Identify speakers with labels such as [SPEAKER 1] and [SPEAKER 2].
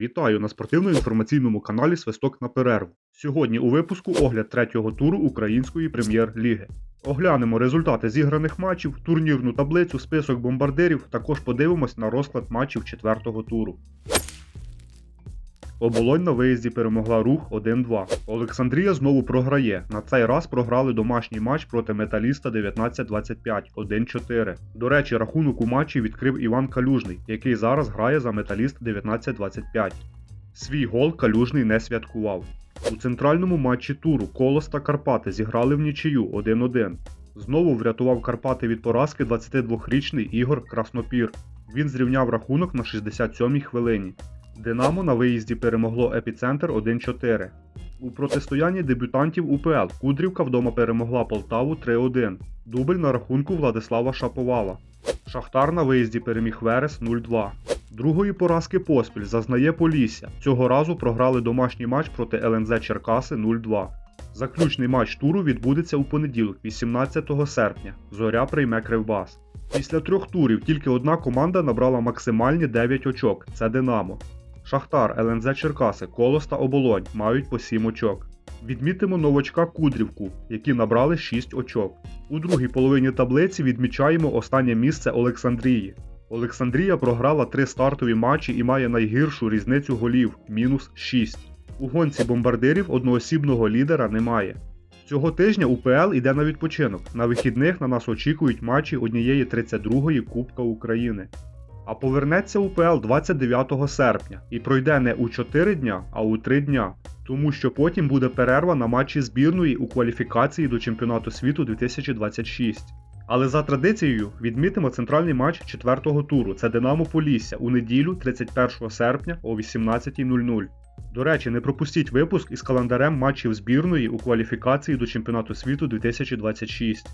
[SPEAKER 1] Вітаю на спортивно-інформаційному каналі Свисток на перерву. Сьогодні у випуску огляд третього туру Української прем'єр-ліги. Оглянемо результати зіграних матчів, турнірну таблицю, список бомбардирів, також подивимось на розклад матчів четвертого туру. Оболонь на виїзді перемогла рух 1-2. Олександрія знову програє. На цей раз програли домашній матч проти металіста 19-25 1-4. До речі, рахунок у матчі відкрив Іван Калюжний, який зараз грає за металіст 19-25. Свій гол Калюжний не святкував. У центральному матчі туру Колос та Карпати зіграли в нічию 1-1. Знову врятував Карпати від поразки 22-річний Ігор Краснопір. Він зрівняв рахунок на 67-й хвилині. Динамо на виїзді перемогло епіцентр 1-4. У протистоянні дебютантів УПЛ Кудрівка вдома перемогла Полтаву 3-1. Дубль на рахунку Владислава Шаповала. Шахтар на виїзді переміг Верес 0-2. Другої поразки поспіль зазнає Полісся. Цього разу програли домашній матч проти ЛНЗ Черкаси 0-2. Заключний матч туру відбудеться у понеділок, 18 серпня. Зоря прийме Кривбас. Після трьох турів тільки одна команда набрала максимальні 9 очок це Динамо. Шахтар, ЛНЗ Черкаси, Колос та Оболонь мають по 7 очок. Відмітимо новачка Кудрівку, які набрали 6 очок. У другій половині таблиці відмічаємо останнє місце Олександрії. Олександрія програла три стартові матчі і має найгіршу різницю голів мінус 6. У гонці бомбардирів одноосібного лідера немає. Цього тижня УПЛ йде на відпочинок. На вихідних на нас очікують матчі однієї 32-ї Кубка України. А повернеться УПЛ 29 серпня і пройде не у 4 дня, а у 3 дня, тому що потім буде перерва на матчі збірної у кваліфікації до чемпіонату світу 2026. Але за традицією відмітимо центральний матч четвертого туру. Це Динамо Полісся у неділю 31 серпня о 18.00. До речі, не пропустіть випуск із календарем матчів збірної у кваліфікації до чемпіонату світу 2026.